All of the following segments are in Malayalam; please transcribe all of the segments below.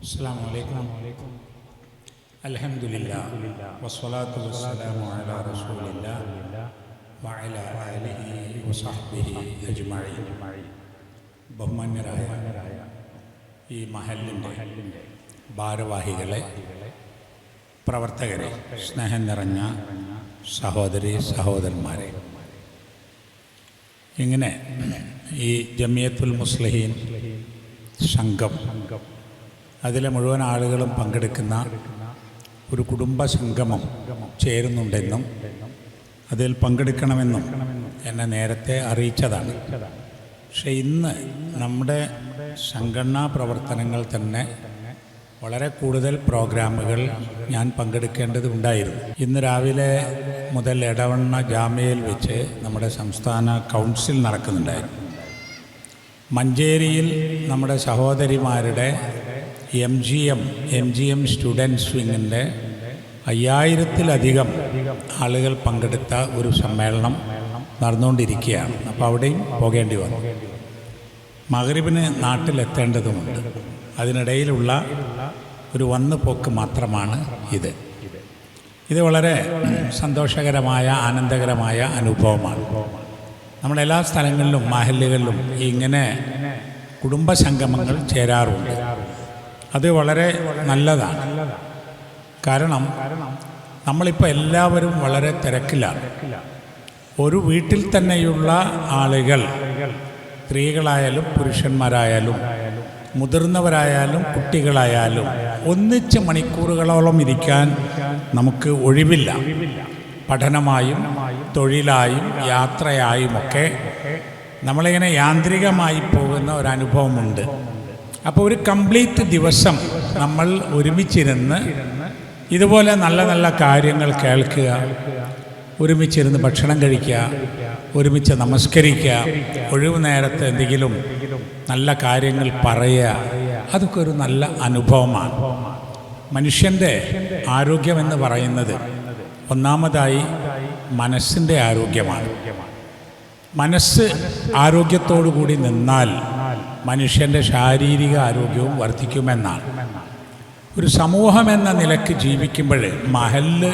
السلام عليكم الحمد لله والصلاة والسلام على رسول الله وعلى آله وصحبه أجمعين ബഹുമാന്യരായ ഈ മഹലിൻ്റെ ഭാരവാഹികളെ പ്രവർത്തകരെ സ്നേഹം നിറഞ്ഞ സഹോദരി സഹോദരന്മാരെ ഇങ്ങനെ ഈ ജമിയത്തുൽ മുസ്ലിഹീൻ സംഘം അതിലെ മുഴുവൻ ആളുകളും പങ്കെടുക്കുന്ന ഒരു കുടുംബ സംഗമം ചേരുന്നുണ്ടെന്നും അതിൽ പങ്കെടുക്കണമെന്നും എന്നെ നേരത്തെ അറിയിച്ചതാണ്. പക്ഷേ ഇന്ന് നമ്മുടെ സംഘടനാ പ്രവർത്തനങ്ങൾ തന്നെ വളരെ കൂടുതൽ പ്രോഗ്രാമുകൾ ഞാൻ പങ്കെടുക്കേണ്ടതുണ്ടായിരുന്നു ഇന്ന് രാവിലെ മുതൽ ഇടവണ്ണ ജാമ്യയിൽ വെച്ച് നമ്മുടെ സംസ്ഥാന കൗൺസിൽ നടക്കുന്നുണ്ടായിരുന്നു. മഞ്ചേരിയിൽ നമ്മുടെ സഹോദരിമാരുടെ M G M M G M students വിങ്ങിന്റെ അയ്യായിരത്തിലധികം ആളുകൾ പങ്കെടുത്ത ഒരു സമ്മേളനം നടന്നുകൊണ്ടിരിക്കുകയാണ്. അപ്പോൾ അവിടെയും പോകേണ്ടി വന്നു. മകരീബിന് നാട്ടിലെത്തേണ്ടതുമുണ്ട്. അതിനിടയിലുള്ള ഒരു വന്നു പോക്ക് മാത്രമാണ് ഇത്. ഇത് വളരെ സന്തോഷകരമായ ആനന്ദകരമായ അനുഭവമാണ്. നമ്മളെല്ലാ സ്ഥലങ്ങളിലും മാഹല്ലുകളിലും ഇങ്ങനെ കുടുംബ സംഗമങ്ങൾ ചേരാറുണ്ട്. അത് വളരെ നല്ലതാണ്. കാരണം നമ്മളിപ്പോൾ എല്ലാവരും വളരെ തിരക്കിലാണ്. ഒരു വീട്ടിൽ തന്നെയുള്ള ആളുകൾ സ്ത്രീകളായാലും പുരുഷന്മാരായാലും മുതിർന്നവരായാലും കുട്ടികളായാലും ഒന്നിച്ച് മണിക്കൂറുകളോളം ഇരിക്കാൻ നമുക്ക് ഒഴിവില്ല. പഠനമായും തൊഴിലായും യാത്രയായുമൊക്കെ നമ്മളിങ്ങനെ യാന്ത്രികമായി പോകുന്ന ഒരനുഭവമുണ്ട്. അപ്പോൾ ഒരു കംപ്ലീറ്റ് ദിവസം നമ്മൾ ഒരുമിച്ചിരുന്ന് ഇതുപോലെ നല്ല നല്ല കാര്യങ്ങൾ കേൾക്കുക ഒരുമിച്ചിരുന്ന് ഭക്ഷണം കഴിക്കുക ഒരുമിച്ച് നമസ്കരിക്കുക ഒഴിവ് നേരത്തെ എന്തെങ്കിലും നല്ല കാര്യങ്ങൾ പറയുക അതൊക്കെ ഒരു നല്ല അനുഭവമാണ്. മനുഷ്യന്റെ ആരോഗ്യമെന്ന് പറയുന്നത് ഒന്നാമതായി മനസ്സിന്റെ ആരോഗ്യമാണ്. മനസ്സ് ആരോഗ്യത്തോടു കൂടി നിന്നാൽ മനുഷ്യന്റെ ശാരീരിക ആരോഗ്യവും വർദ്ധിക്കുമെന്നാണ്. ഒരു സമൂഹം എന്ന നിലയ്ക്ക് ജീവിക്കുമ്പോൾ മഹല്ല്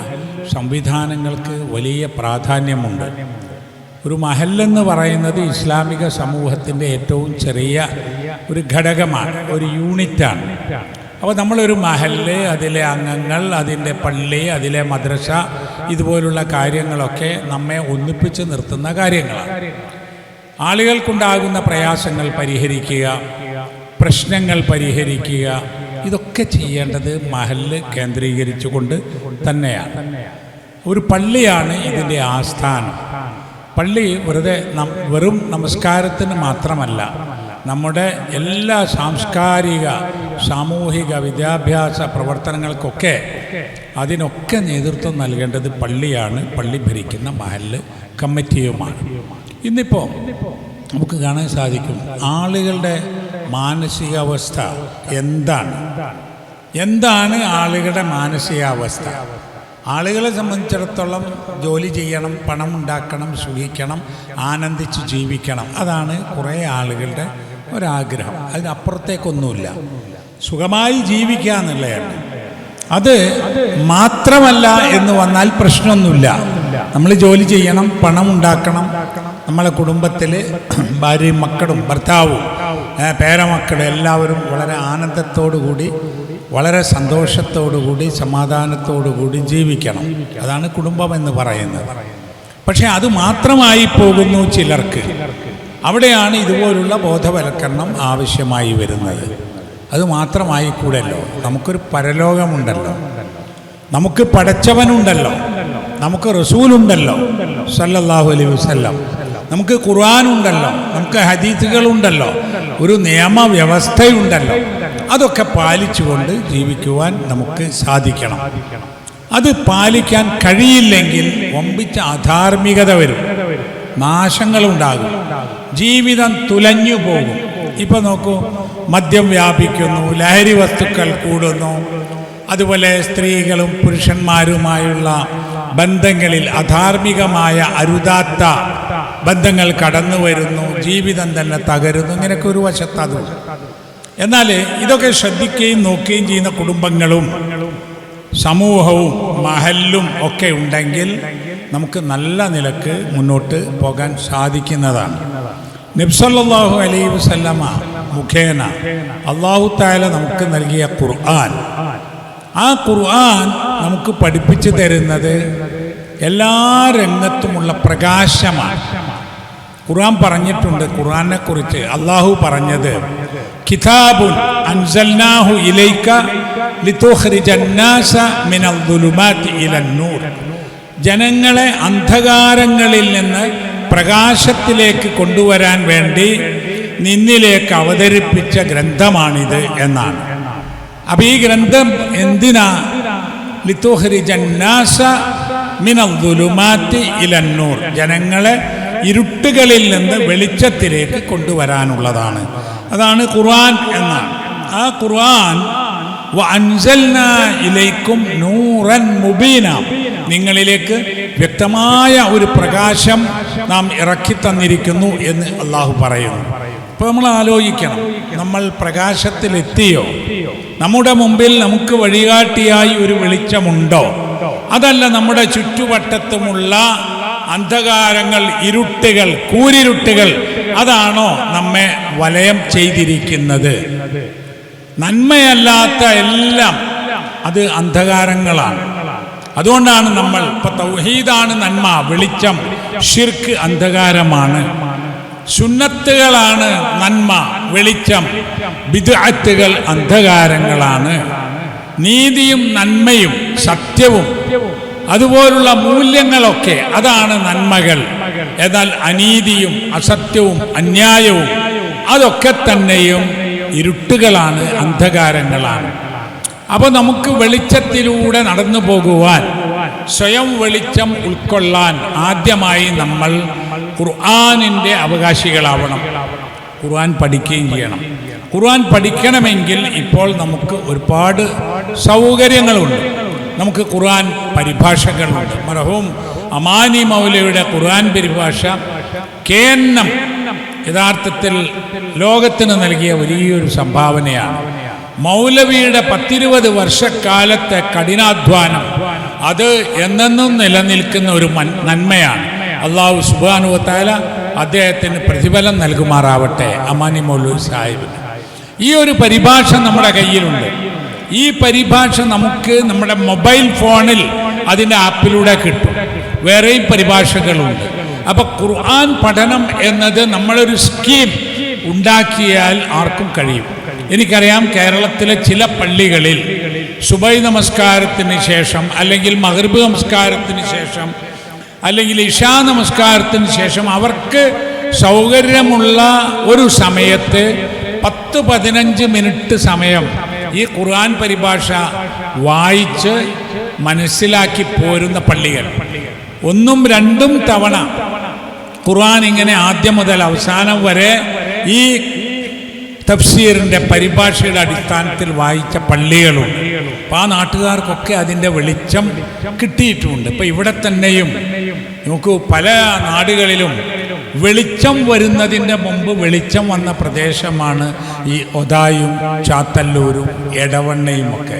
സംവിധാനങ്ങൾക്ക് വലിയ പ്രാധാന്യമുണ്ട്. ഒരു മഹല്ലെന്ന് പറയുന്നത് ഇസ്ലാമിക സമൂഹത്തിന്റെ ഏറ്റവും ചെറിയ ഒരു ഘടകമാണ് ഒരു യൂണിറ്റാണ്. അപ്പോൾ നമ്മളൊരു മഹല്ല് അതിലെ അംഗങ്ങൾ അതിന്റെ പള്ളി അതിലെ മദ്രസ ഇതുപോലുള്ള കാര്യങ്ങളൊക്കെ നമ്മെ ഒന്നിപ്പിച്ച് നിർത്തുന്ന കാര്യങ്ങളാണ്. ആളുകൾക്കുണ്ടാകുന്ന പ്രയാസങ്ങൾ പരിഹരിക്കുക പ്രശ്നങ്ങൾ പരിഹരിക്കുക ഇതൊക്കെ ചെയ്യേണ്ടത് മഹല്ല് കേന്ദ്രീകരിച്ചുകൊണ്ട് തന്നെയാണ്. ഒരു പള്ളിയാണ് ഇതിന്റെ ആസ്ഥാനം. പള്ളി വെറുതെ വെറും നമസ്കാരത്തിന് മാത്രമല്ല നമ്മുടെ എല്ലാ സാംസ്കാരിക സാമൂഹിക വിദ്യാഭ്യാസ പ്രവർത്തനങ്ങൾക്കൊക്കെ അതിനൊക്കെ നേതൃത്വം നൽകേണ്ടത് പള്ളിയാണ്. പള്ളി ഭരിക്കുന്ന മഹൽ കമ്മിറ്റിയുമാണ്. ഇന്നിപ്പോൾ നമുക്ക് കാണാൻ സാധിക്കും ആളുകളുടെ മാനസികാവസ്ഥ എന്താണ്? എന്താണ് ആളുകളുടെ മാനസികാവസ്ഥ? ആളുകളെ സംബന്ധിച്ചിടത്തോളം ജോലി ചെയ്യണം പണം ഉണ്ടാക്കണം സുഖിക്കണം ആനന്ദിച്ച് ജീവിക്കണം. അതാണ് കുറേ ആളുകളുടെ ഒരാഗ്രഹം. അതിനപ്പുറത്തേക്കൊന്നുമില്ല സുഖമായി ജീവിക്കുക എന്നുള്ളതാണ്. അത് മാത്രമല്ല എന്ന് വന്നാൽ പ്രശ്നമൊന്നുമില്ല. നമ്മൾ ജോലി ചെയ്യണം പണം ഉണ്ടാക്കണം നമ്മളെ കുടുംബത്തിൽ ഭാര്യയും മക്കളും ഭർത്താവും പേരമക്കളും എല്ലാവരും വളരെ ആനന്ദത്തോടുകൂടി വളരെ സന്തോഷത്തോടുകൂടി സമാധാനത്തോടുകൂടി സമാധാനത്തോടു കൂടി ജീവിക്കണം. അതാണ് കുടുംബം എന്ന് പറയുന്നത്. പക്ഷേ അത് മാത്രമായി പോകുന്നു ചിലർക്ക്. അവിടെയാണ് ഇതുപോലുള്ള ബോധവൽക്കരണം ആവശ്യമായി വരുന്നത്. അത് മാത്രമായി കൂടല്ലോ. നമുക്കൊരു പരലോകമുണ്ടല്ലോ. നമുക്ക് പടച്ചവനുണ്ടല്ലോ നമുക്ക് റസൂലുണ്ടല്ലോ. സല്ലല്ലാഹു അലൈഹി വസല്ലം. നമുക്ക് ഖുർആാനുണ്ടല്ലോ നമുക്ക് ഹദീസുകളുണ്ടല്ലോ ഒരു നിയമവ്യവസ്ഥയുണ്ടല്ലോ. അതൊക്കെ പാലിച്ചുകൊണ്ട് ജീവിക്കുവാൻ നമുക്ക് സാധിക്കണം. അത് പാലിക്കാൻ കഴിയില്ലെങ്കിൽ ഒമ്പിച്ച അധാർമികത വരും. നാശങ്ങളുണ്ടാകും. ജീവിതം തുലഞ്ഞു പോകും. ഇപ്പൊ നോക്കൂ മദ്യം വ്യാപിക്കുന്നു ലഹരി വസ്തുക്കൾ കൂടുന്നു. അതുപോലെ സ്ത്രീകളും പുരുഷന്മാരുമായുള്ള ബന്ധങ്ങളിൽ അധാർമികമായ അരുതാത്ത ബന്ധങ്ങൾ കടന്നു വരുന്നു ജീവിതം തന്നെ തകരുന്നു ഇങ്ങനെയൊക്കെ ഒരു വശത്ത് എന്നാൽ ഇതൊക്കെ ശ്രദ്ധിക്കുകയും നോക്കുകയും ചെയ്യുന്ന കുടുംബങ്ങളും സമൂഹവും മഹല്ലും ഒക്കെ ഉണ്ടെങ്കിൽ നമുക്ക് നല്ല നിലയ്ക്ക് മുന്നോട്ട് പോകാൻ സാധിക്കുന്നതാണ്. നിബ്സല്ലാഹു അലൈ വസല്ലമ മുഖേന അള്ളാഹു താല നമുക്ക് നൽകിയ ഖുർആൻ. ആ ഖുർആൻ നമുക്ക് പഠിപ്പിച്ചു തരുന്നത് എല്ലാ രംഗത്തുമുള്ള പ്രകാശമാണ്. ഖുർആൻ പറഞ്ഞിട്ടുണ്ട്. ഖുർആനെ കുറിച്ച് അള്ളാഹു പറഞ്ഞത് കിതാബുൻ അൻസൽനാഹു ഇലൈക ജനങ്ങളെ അന്ധകാരങ്ങളിൽ നിന്ന് പ്രകാശത്തിലേക്ക് കൊണ്ടുവരാൻ വേണ്ടി നിന്നിലേക്ക് അവതരിപ്പിച്ച ഗ്രന്ഥമാണിത് എന്നാണ്. അപ്പൊ ഈ ഗ്രന്ഥം എന്തിനാ? ലിത്തുഹരിജന്നാസ മിനൽ ദുലുമാത്തി ഇലന്നൂർ. ജനങ്ങളെ ഇരുട്ടുകളിൽ നിന്ന് വെളിച്ചത്തിലേക്ക് കൊണ്ടുവരാനുള്ളതാണ്. അതാണ് ഖുർആൻ എന്നാണ്. ആ ഖുർആൻ ഇലൈക്കും നൂറൻ മുബീന. നിങ്ങളിലേക്ക് വ്യക്തമായ ഒരു പ്രകാശം നാം ഇറക്കി തന്നിരിക്കുന്നു എന്ന് അള്ളാഹു പറയുന്നു. അപ്പോൾ നമ്മൾ ആലോചിക്കണം. നമ്മൾ പ്രകാശത്തിലെത്തിയോ? നമ്മുടെ മുമ്പിൽ നമുക്ക് വഴികാട്ടിയായി ഒരു വെളിച്ചമുണ്ടോ? അതല്ല നമ്മുടെ ചുറ്റുവട്ടത്തുമുള്ള അന്ധകാരങ്ങൾ ഇരുട്ടുകൾ കൂരിരുട്ടുകൾ അതാണോ നമ്മെ വലയം ചെയ്തിരിക്കുന്നത്? നന്മയല്ലാത്ത എല്ലാം അത് അന്ധകാരങ്ങളാണ്. അതുകൊണ്ടാണ് നമ്മൾ ഇപ്പൊ തൗഹീദാണ് നന്മ വെളിച്ചം ഷിർക്ക് അന്ധകാരമാണ്. സുന്നത്തുകളാണ് നന്മ വെളിച്ചം ബിദ്അത്തുകൾ അന്ധകാരങ്ങളാണ്. നീതിയും നന്മയും സത്യവും. അതുപോലുള്ള മൂല്യങ്ങളൊക്കെ അതാണ് നന്മകൾ. എന്നാൽ അനീതിയും അസത്യവും അന്യായവും അതൊക്കെ തന്നെയും ഇരുട്ടുകളാണ് അന്ധകാരങ്ങളാണ്. അപ്പോൾ നമുക്ക് വെളിച്ചത്തിലൂടെ നടന്നു പോകുവാൻ സ്വയം വെളിച്ചം ഉൾക്കൊള്ളാൻ ആദ്യമായി നമ്മൾ ഖുർആാനിന്റെ അവകാശികളാവണം. ഖുർആൻ പഠിക്കുകയും ചെയ്യണം. ഖുർആൻ പഠിക്കണമെങ്കിൽ ഇപ്പോൾ നമുക്ക് ഒരുപാട് സൗകര്യങ്ങളുണ്ട്. നമുക്ക് ഖുർആൻ പരിഭാഷകളുണ്ട്. മറഹവും അമാനി മൗലയുടെ ഖുർആൻ പരിഭാഷ കേന്നം യഥാർത്ഥത്തിൽ ലോകത്തിന് നൽകിയ വലിയൊരു സംഭാവനയാണ്. മൗലവിയുടെ പത്തിരുപത് വർഷക്കാലത്തെ കഠിനാധ്വാനം അത് എന്നെന്നും നിലനിൽക്കുന്ന ഒരു നന്മയാണ്. അള്ളാഹു സുബാനുവത്താല അദ്ദേഹത്തിന് പ്രതിഫലം നൽകുമാറാവട്ടെ അമാനി മൗലവി സാഹിബിന്. ഈ ഒരു പരിഭാഷ നമ്മുടെ കയ്യിലുണ്ട്. ഈ പരിഭാഷ നമുക്ക് നമ്മുടെ മൊബൈൽ ഫോണിൽ അതിന്റെ ആപ്പിലൂടെ കിട്ടും. വേറെയും പരിഭാഷകളുണ്ട്. അപ്പൊ ഖുർആൻ പഠനം എന്നത് നമ്മളൊരു സ്കീം ഉണ്ടാക്കിയാൽ ആർക്കും കഴിയും. എനിക്കറിയാം കേരളത്തിലെ ചില പള്ളികളിൽ സുബൈ നമസ്കാരത്തിന് ശേഷം അല്ലെങ്കിൽ മഹർബ് നമസ്കാരത്തിന് ശേഷം അല്ലെങ്കിൽ ഇഷാ നമസ്കാരത്തിന് ശേഷം അവർക്ക് സൗകര്യമുള്ള ഒരു സമയത്ത് പത്ത് പതിനഞ്ച് മിനിറ്റ് സമയം ഈ ഖുർആൻ പരിഭാഷ വായിച്ച് മനസ്സിലാക്കി പോരുന്ന പള്ളികൾ. ഒന്നും രണ്ടും തവണ ഖുർആൻ ഇങ്ങനെ ആദ്യം മുതൽ അവസാനം വരെ ഈ തഫ്സീറിന്റെ പരിഭാഷയുടെ അടിസ്ഥാനത്തിൽ വായിച്ച പള്ളികളുണ്ട് അപ്പോൾ ആ നാട്ടുകാർക്കൊക്കെ അതിന്റെ വെളിച്ചം കിട്ടിയിട്ടുമുണ്ട് ഇപ്പം ഇവിടെ തന്നെയും നമുക്ക് പല നാടുകളിലും വെളിച്ചം വരുന്നതിന്റെ മുമ്പ് വെളിച്ചം വന്ന പ്രദേശമാണ് ഈ ഒതായും ചാത്തല്ലൂരും എടവണ്ണയും ഒക്കെ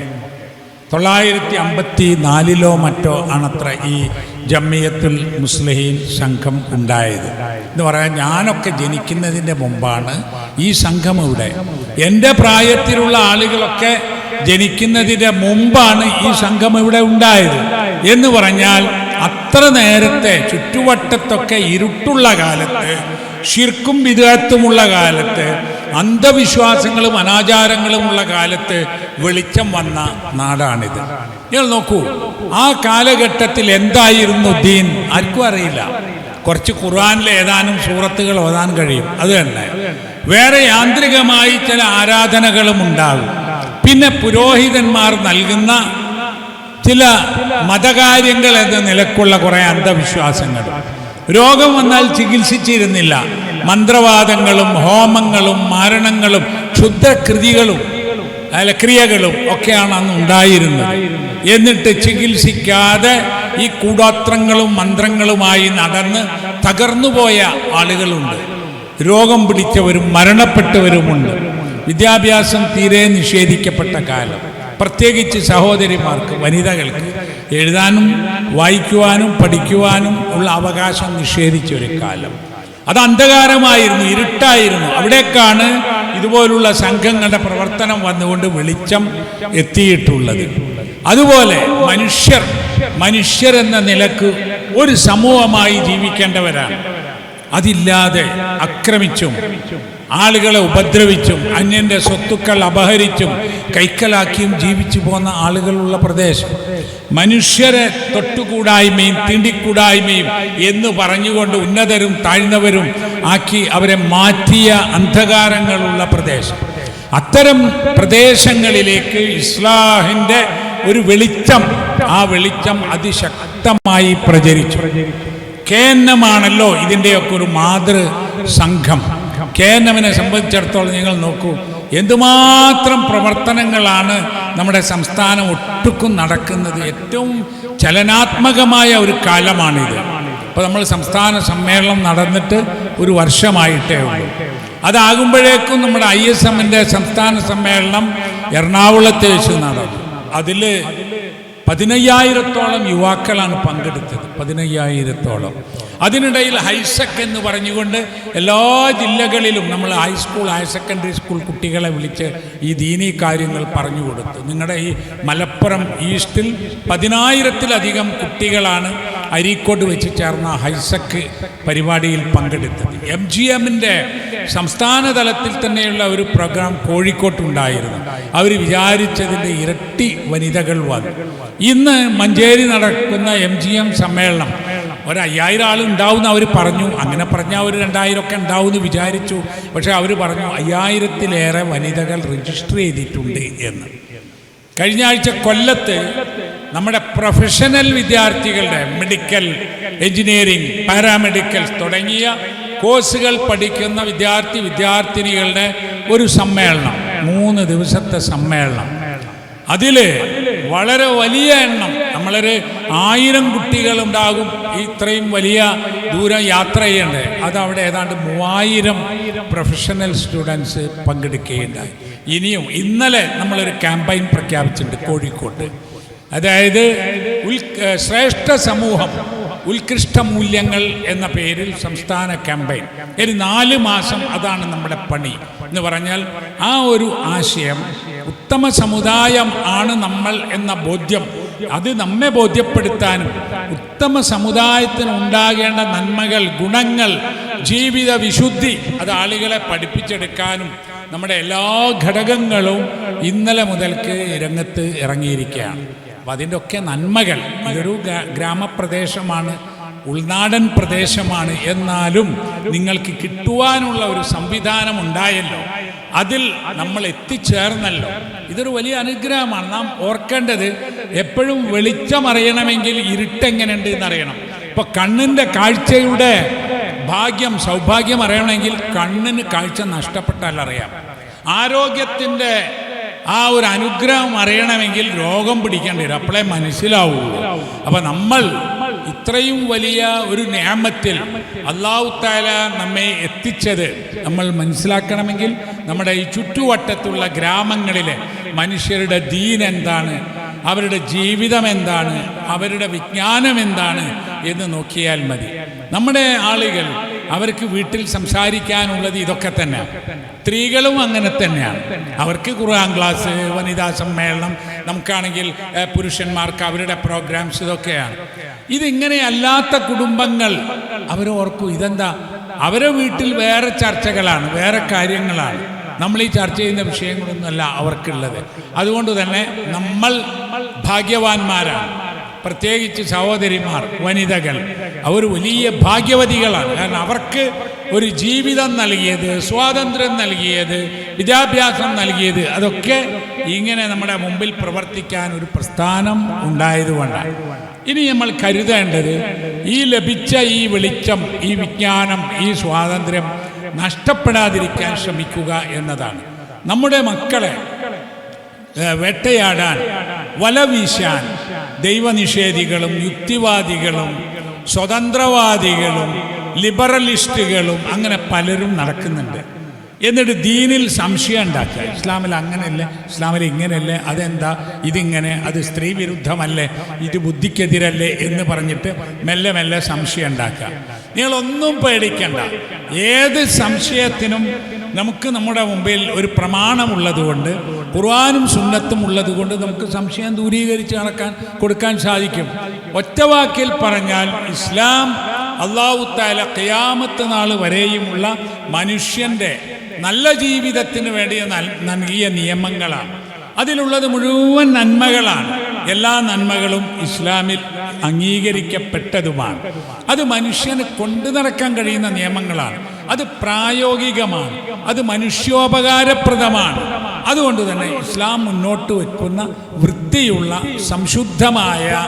തൊള്ളായിരത്തി അമ്പത്തി നാലിലോ മറ്റോ ആണത്ര ഈ ജമ്മിയത്തുൽ മുസ്ലിഹീൻ സംഘം ഉണ്ടായത്. എന്ന് പറയാൻ ഞാനൊക്കെ ജനിക്കുന്നതിന്റെ മുമ്പാണ് ഈ സംഘം ഇവിടെ. എന്റെ പ്രായത്തിലുള്ള ആളുകളൊക്കെ ജനിക്കുന്നതിന്റെ മുമ്പാണ് ഈ സംഘം ഇവിടെ ഉണ്ടായത്. എന്ന് പറഞ്ഞാൽ അത്ര നേരത്തെ ചുറ്റുവട്ടത്തൊക്കെ ഇരുട്ടുള്ള കാലത്ത് ഷിർക്കും വിദഗ്ധത്തുമുള്ള കാലത്ത് അന്ധവിശ്വാസങ്ങളും അനാചാരങ്ങളും ഉള്ള കാലത്ത് വെളിച്ചം വന്ന നാടാണിത്. നിങ്ങൾ നോക്കൂ ആ കാലഘട്ടത്തിൽ എന്തായിരുന്നു ദീൻ? ആർക്കും അറിയില്ല. കുറച്ച് ഖുർആാനിലെ ഏതാനും സൂറത്തുകൾ ഓതാൻ കഴിയും. അത് തന്നെ. വേറെ യാന്ത്രികമായി ചില ആരാധനകളും ഉണ്ടാകും. പിന്നെ പുരോഹിതന്മാർ നൽകുന്ന ചില മതകാര്യങ്ങൾ എന്ന നിലക്കുള്ള കുറേ അന്ധവിശ്വാസങ്ങൾ. രോഗം വന്നാൽ ചികിത്സിച്ചിരുന്നില്ല. മന്ത്രവാദങ്ങളും ഹോമങ്ങളും മാരണങ്ങളും ക്ഷുദ്രകൃതികളും അല്ല ക്രിയകളും ഒക്കെയാണ് അന്ന് ഉണ്ടായിരുന്നത്. എന്നിട്ട് ചികിത്സിക്കാതെ ഈ കൂടോത്രങ്ങളും മന്ത്രങ്ങളുമായി നടന്ന് തകർന്നുപോയ ആളുകളുണ്ട്. രോഗം പിടിച്ചവരും മരണപ്പെട്ടവരുമുണ്ട്. വിദ്യാഭ്യാസം തീരെ നിഷേധിക്കപ്പെട്ട കാലം. പ്രത്യേകിച്ച് സഹോദരിമാർക്ക് വനിതകൾക്ക് എഴുതാനും വായിക്കുവാനും പഠിക്കുവാനും ഉള്ള അവകാശം നിഷേധിച്ച ഒരു കാലം. അത് അന്ധകാരമായിരുന്നു ഇരുട്ടായിരുന്നു. അവിടേക്കാണ് ഇതുപോലുള്ള സംഘങ്ങളുടെ പ്രവർത്തനം വന്നുകൊണ്ട് വെളിച്ചം എത്തിയിട്ടുള്ളത്. അതുപോലെ മനുഷ്യർ മനുഷ്യർ എന്ന നിലയ്ക്ക് ഒരു സമൂഹമായി ജീവിക്കേണ്ടവരാണ്. അതില്ലാതെ അക്രമിച്ചും ആളുകളെ ഉപദ്രവിച്ചും അന്യന്റെ സ്വത്തുക്കൾ അപഹരിച്ചും കൈക്കലാക്കിയും ജീവിച്ചു പോന്ന ആളുകളുള്ള പ്രദേശം. മനുഷ്യരെ തൊട്ടുകൂടായ്മയും തീണ്ടിക്കൂടായ്മയും എന്ന് പറഞ്ഞുകൊണ്ട് ഉന്നതരും താഴ്ന്നവരും ആക്കി അവരെ മാറ്റിയ അന്ധകാരങ്ങളുള്ള പ്രദേശം. അത്തരം പ്രദേശങ്ങളിലേക്ക് ഇസ്ലാഹിന്റെ ഒരു വെളിച്ചം ആ വെളിച്ചം അതിശക്തമായി പ്രചരിച്ചു. കേന്നമാണല്ലോ ഇതിന്റെയൊക്കെ ഒരു മാതൃ സംഘം. കേന്നമിനെ സംബന്ധിച്ചിടത്തോളം നിങ്ങൾ നോക്കൂ എന്തുമാത്രം പ്രവർത്തനങ്ങളാണ് നമ്മുടെ സംസ്ഥാനം ഒട്ടുക്കും നടക്കുന്നത്. ഏറ്റവും ചലനാത്മകമായ ഒരു കാലമാണിത്. അപ്പോൾ നമ്മൾ സംസ്ഥാന സമ്മേളനം നടന്നിട്ട് ഒരു വർഷമായിട്ടേ ഉള്ളൂ. അതാകുമ്പോഴേക്കും നമ്മുടെ ഐ എസ് എമ്മിന്റെ സംസ്ഥാന സമ്മേളനം എറണാകുളത്ത് വെച്ച് നടന്നു. അതിൽ പതിനയ്യായിരത്തോളം യുവാക്കളാണ് പങ്കെടുത്തത്. പതിനയ്യായിരത്തോളം. അതിനിടയിൽ ഹൈസെക് എന്ന് പറഞ്ഞുകൊണ്ട് എല്ലാ ജില്ലകളിലും നമ്മൾ ഹൈസ്കൂൾ ഹയർ സെക്കൻഡറി സ്കൂൾ കുട്ടികളെ വിളിച്ച് ഈ ദീനീ കാര്യങ്ങൾ പറഞ്ഞു കൊടുത്തു. നിങ്ങളുടെ ഈ മലപ്പുറം ഈസ്റ്റിൽ പതിനായിരത്തിലധികം കുട്ടികളാണ് അരീക്കോട് വെച്ച് ചേർന്ന ഹൈസെക് പരിപാടിയിൽ പങ്കെടുത്തത്. എം ജി എമ്മിന്റെ സംസ്ഥാന തലത്തിൽ തന്നെയുള്ള ഒരു പ്രോഗ്രാം കോഴിക്കോട്ടുണ്ടായിരുന്നു. അവർ വിചാരിച്ചതിന്റെ ഇരട്ടി വനിതകൾ വന്നു. ഇന്ന് മഞ്ചേരി നടക്കുന്ന എം ജി എം സമ്മേളനം ഒരു അയ്യായിരം ആൾ ഉണ്ടാവും അവർ പറഞ്ഞു. അങ്ങനെ പറഞ്ഞാൽ ഒരു രണ്ടായിരം ഒക്കെ ഉണ്ടാവും എന്ന് വിചാരിച്ചു. പക്ഷേ അവർ പറഞ്ഞു അയ്യായിരത്തിലേറെ വനിതകൾ രജിസ്റ്റർ ചെയ്തിട്ടുണ്ട് എന്ന്. കഴിഞ്ഞ ആഴ്ച കൊല്ലത്ത് നമ്മുടെ പ്രൊഫഷണൽ വിദ്യാർത്ഥികളുടെ മെഡിക്കൽ എഞ്ചിനീയറിംഗ് പാരാമെഡിക്കൽ തുടങ്ങിയ കോഴ്സുകൾ പഠിക്കുന്ന വിദ്യാർത്ഥി വിദ്യാർത്ഥിനികളുടെ ഒരു സമ്മേളനം മൂന്ന് ദിവസത്തെ സമ്മേളനം. അതിൽ വളരെ വലിയ എണ്ണം നമ്മളൊരു ആയിരം കുട്ടികളുണ്ടാകും ഇത്രയും വലിയ ദൂരം യാത്ര ചെയ്യേണ്ടത് അത് അവിടെ ഏതാണ്ട് മൂവായിരം പ്രൊഫഷണൽ സ്റ്റുഡൻസ് പങ്കെടുക്കുകയുണ്ടായി. ഇനിയും ഇന്നലെ നമ്മളൊരു ക്യാമ്പയിൻ പ്രഖ്യാപിച്ചിട്ടുണ്ട് കോഴിക്കോട്ട്. അതായത് ഉൽ ശ്രേഷ്ഠ സമൂഹം ഉത്കൃഷ്ട മൂല്യങ്ങൾ എന്ന പേരിൽ സംസ്ഥാന ക്യാമ്പയിൻ. ഒരു നാല് മാസം അതാണ് നമ്മുടെ പണി എന്ന് പറഞ്ഞാൽ ആ ഒരു ആശയം ഉത്തമ സമുദായം ആണ് നമ്മൾ എന്ന ബോധ്യം അത് നമ്മെ ബോധ്യപ്പെടുത്താനും ഉത്തമ സമുദായത്തിന് ഉണ്ടാകേണ്ട നന്മകൾ ഗുണങ്ങൾ ജീവിത വിശുദ്ധി അത് ആളുകളെ പഠിപ്പിച്ചെടുക്കാനും നമ്മുടെ എല്ലാ ഘടകങ്ങളും ഇന്നലെ മുതൽക്ക് രംഗത്ത് ഇറങ്ങിയിരിക്കുകയാണ്. അപ്പം അതിന്റെ ഒക്കെ നന്മകൾ ഇതൊരു ഗ്രാ- ഗ്രാമപ്രദേശമാണ് ഉൾനാടൻ പ്രദേശമാണ്. എന്നാലും നിങ്ങൾക്ക് കിട്ടുവാനുള്ള ഒരു സംവിധാനം ഉണ്ടായല്ലോ അതിൽ നമ്മൾ എത്തിച്ചേർന്നല്ലോ. ഇതൊരു വലിയ അനുഗ്രഹമാണ്. നാം ഓർക്കേണ്ടത് എപ്പോഴും വെളിച്ചം അറിയണമെങ്കിൽ ഇരുട്ടെങ്ങനെയുണ്ട് എന്നറിയണം. ഇപ്പൊ കണ്ണിന്റെ കാഴ്ചയുടെ ഭാഗ്യം സൗഭാഗ്യം അറിയണമെങ്കിൽ കണ്ണിന് കാഴ്ച നഷ്ടപ്പെട്ടാൽ അറിയാം ആരോഗ്യത്തിന്റെ ആ ഒരു അനുഗ്രഹം അറിയണമെങ്കിൽ രോഗം പിടിക്കേണ്ടി വരും. അപ്പോഴേ മനസ്സിലാവുള്ളൂ അപ്പം നമ്മൾ ഇത്രയും വലിയ ഒരു നിയമത്തിൽ അള്ളാഹു താല നമ്മെ എത്തിച്ചത് നമ്മൾ മനസ്സിലാക്കണമെങ്കിൽ നമ്മുടെ ഈ ചുറ്റുവട്ടത്തുള്ള ഗ്രാമങ്ങളിലെ മനുഷ്യരുടെ ദീൻ എന്താണ് അവരുടെ ജീവിതം എന്താണ് അവരുടെ വിജ്ഞാനം എന്താണ് എന്ന് നോക്കിയാൽ മതി. നമ്മുടെ ആളുകൾ അവർക്ക് വീട്ടിൽ സംസാരിക്കാനുള്ളത് ഇതൊക്കെ തന്നെ. സ്ത്രീകളും അങ്ങനെ തന്നെയാണ് അവർക്ക് ഖുർആൻ ക്ലാസ് വനിതാ സമ്മേളനം നമുക്കാണെങ്കിൽ പുരുഷന്മാർക്ക് അവരുടെ പ്രോഗ്രാംസ് ഇതൊക്കെയാണ്. ഇതിങ്ങനെ അല്ലാത്ത കുടുംബങ്ങൾ അവർ ഓർക്കും ഇതെന്താ? അവരെ വീട്ടിൽ വേറെ ചർച്ചകളാണ് വേറെ കാര്യങ്ങളാണ്. നമ്മൾ ഈ ചർച്ച ചെയ്യുന്ന വിഷയങ്ങളൊന്നുമല്ല അവർക്കുള്ളത്. അതുകൊണ്ട് തന്നെ നമ്മൾ ഭാഗ്യവാന്മാരാണ്. പ്രത്യേകിച്ച് സഹോദരിമാർ വനിതകൾ അവർ വലിയ ഭാഗ്യവതികളാണ്. കാരണം അവർക്ക് ഒരു ജീവിതം നൽകിയത് സ്വാതന്ത്ര്യം നൽകിയത് വിദ്യാഭ്യാസം നൽകിയത് അതൊക്കെ ഇങ്ങനെ നമ്മുടെ മുമ്പിൽ പ്രവർത്തിക്കാൻ ഒരു പ്രസ്ഥാനം ഉണ്ടായതുകൊണ്ടാണ്. ഇനി നമ്മൾ കരുതേണ്ടത് ഈ ലഭിച്ച ഈ വെളിച്ചം ഈ വിജ്ഞാനം ഈ സ്വാതന്ത്ര്യം നഷ്ടപ്പെടാതിരിക്കാൻ ശ്രമിക്കുക എന്നതാണ്. നമ്മുടെ മക്കളെ വെട്ടയാടാൻ വല വീശാൻ ദൈവനിഷേധികളും യുക്തിവാദികളും സ്വതന്ത്രവാദികളും ലിബറലിസ്റ്റുകളും അങ്ങനെ പലരും നടക്കുന്നുണ്ട്. എന്നിട്ട് ദീനിൽ സംശയം ഉണ്ടാക്കുക. ഇസ്ലാമിൽ അങ്ങനെയല്ലേ? ഇസ്ലാമിൽ ഇങ്ങനെയല്ലേ? അതെന്താ? ഇതിങ്ങനെ? അത് സ്ത്രീ വിരുദ്ധമല്ലേ? ഇത് ബുദ്ധിക്കെതിരല്ലേ? എന്ന് പറഞ്ഞിട്ട് മെല്ലെ മെല്ലെ സംശയം ഉണ്ടാക്കുക. നിങ്ങളൊന്നും പേടിക്കണ്ട. ഏത് സംശയത്തിനും നമുക്ക് നമ്മുടെ മുമ്പിൽ ഒരു പ്രമാണമുള്ളതുകൊണ്ട് ഖുർആാനും സുന്നത്തും ഉള്ളതുകൊണ്ട് നമുക്ക് സംശയം ദൂരീകരിച്ച് നടക്കാൻ കൊടുക്കാൻ സാധിക്കും. ഒറ്റവാക്കിൽ പറഞ്ഞാൽ ഇസ്ലാം അള്ളാഹു താല ഖിയാമത്ത് നാൾ വരെയുമുള്ള മനുഷ്യന്റെ നല്ല ജീവിതത്തിന് വേണ്ടി നൽ- നൽകിയ നിയമങ്ങളാണ്. അതിലുള്ളത് മുഴുവൻ നന്മകളാണ്. എല്ലാ നന്മകളും ഇസ്ലാമിൽ അംഗീകരിക്കപ്പെട്ടതുമാണ്. അത് മനുഷ്യന് കൊണ്ടു നടക്കാൻ കഴിയുന്ന നിയമങ്ങളാണ്. അത് പ്രായോഗികമാണ്. അത് മനുഷ്യോപകാരപ്രദമാണ്. അതുകൊണ്ട് തന്നെ ഇസ്ലാം മുന്നോട്ട് വെക്കുന്ന വൃത്തിയുള്ള സംശുദ്ധമായ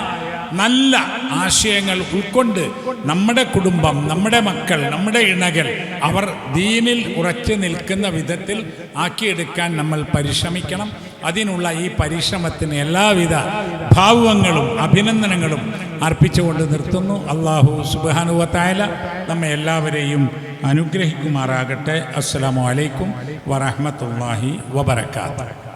നല്ല ആശയങ്ങൾ ഉൾക്കൊണ്ട് നമ്മുടെ കുടുംബം നമ്മുടെ മക്കൾ നമ്മുടെ ഇണകൾ അവർ ദീനിൽ ഉറച്ചു നിൽക്കുന്ന വിധത്തിൽ ആക്കിയെടുക്കാൻ നമ്മൾ പരിശ്രമിക്കണം. അതിനുള്ള ഈ പരിശ്രമത്തിന് എല്ലാവിധ ഭാവങ്ങളും അഭിനന്ദനങ്ങളും അർപ്പിച്ചുകൊണ്ട് നിർത്തുന്നു. അള്ളാഹു സുബാനുവത്തായ നമ്മെ എല്ലാവരെയും അനുഗ്രഹിക്കുമാറാകട്ടെ. അസ്സലാമു അലൈക്കും വറഹമത്തല്ലാഹി വബർക്കാത്തു